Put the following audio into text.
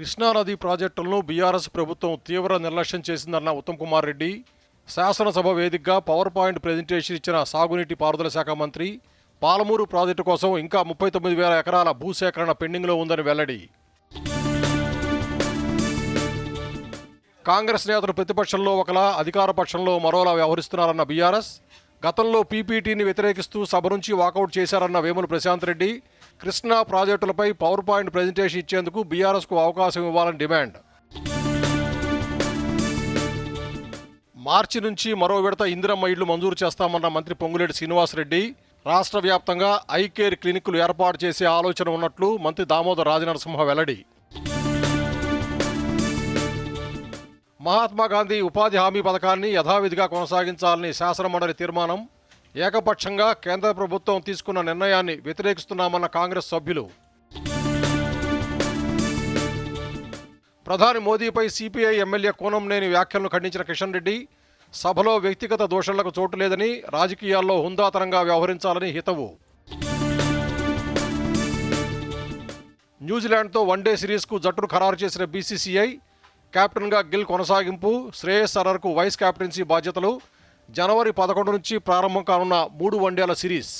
కృష్ణానది ప్రాజెక్టులను బీఆర్ఎస్ ప్రభుత్వం తీవ్ర నిర్లక్ష్యం చేసిందన్న ఉత్తమ్ కుమార్ రెడ్డి శాసనసభ వేదికగా పవర్ పాయింట్ ప్రజెంటేషన్ ఇచ్చిన సాగునీటి పారుదల శాఖ మంత్రి పాలమూరు ప్రాజెక్టు కోసం ఇంకా ముప్పై తొమ్మిది వేల ఎకరాల భూసేకరణ పెండింగ్లో ఉందని వెల్లడి. కాంగ్రెస్ నేతలు ప్రతిపక్షంలో ఒకలా అధికార పక్షంలో మరోలా వ్యవహరిస్తున్నారన్న బీఆర్ఎస్ గతంలో పీపీటీని వ్యతిరేకిస్తూ సభ నుంచి వాకౌట్ చేశారన్న వేముల ప్రశాంత్ రెడ్డి కృష్ణా ప్రాజెక్టులపై పవర్ పాయింట్ ప్రజెంటేషన్ ఇచ్చేందుకు బీఆర్ఎస్కు అవకాశం ఇవ్వాలని డిమాండ్. మార్చి నుంచి మరో విడత ఇందిరమ్మ ఇళ్ళు మంజూరు చేస్తామన్న మంత్రి పొంగులేటి శ్రీనివాసరెడ్డి రాష్ట్ర వ్యాప్తంగా ఐకేర్ క్లినిక్లు ఏర్పాటు చేసే ఆలోచన ఉన్నట్లు మంత్రి దామోదర్ రాజనరసింహ వెల్లడి. మహాత్మా గాంధీ ఉపాధి హామీ పథకాన్ని యథావిధిగా కొనసాగించాలని శాసనమండలి తీర్మానం ఏకపక్షంగా కేంద్ర ప్రభుత్వం తీసుకున్న నిర్ణయాన్ని వ్యతిరేకిస్తున్నామన్న కాంగ్రెస్ సభ్యులు. ప్రధాని మోదీపై సిపిఐ ఎమ్మెల్యే కూనంనేని వ్యాఖ్యలను ఖండించిన కిషన్ రెడ్డి సభలో వ్యక్తిగత దోషణలకు చోటు లేదని రాజకీయాల్లో హుందాతనంగా వ్యవహరించాలని హితవు. న్యూజిలాండ్తో వన్డే సిరీస్కు జట్టును ఖరారు చేసిన బీసీసీఐ కెప్టెన్గా గిల్ కొనసాగింపు శ్రేయస్ అరర్కు వైస్ కెప్టెన్సీ బాధ్యతలు. జనవరి పదకొండు నుంచి ప్రారంభం కానున్న మూడు వన్డేల సిరీస్.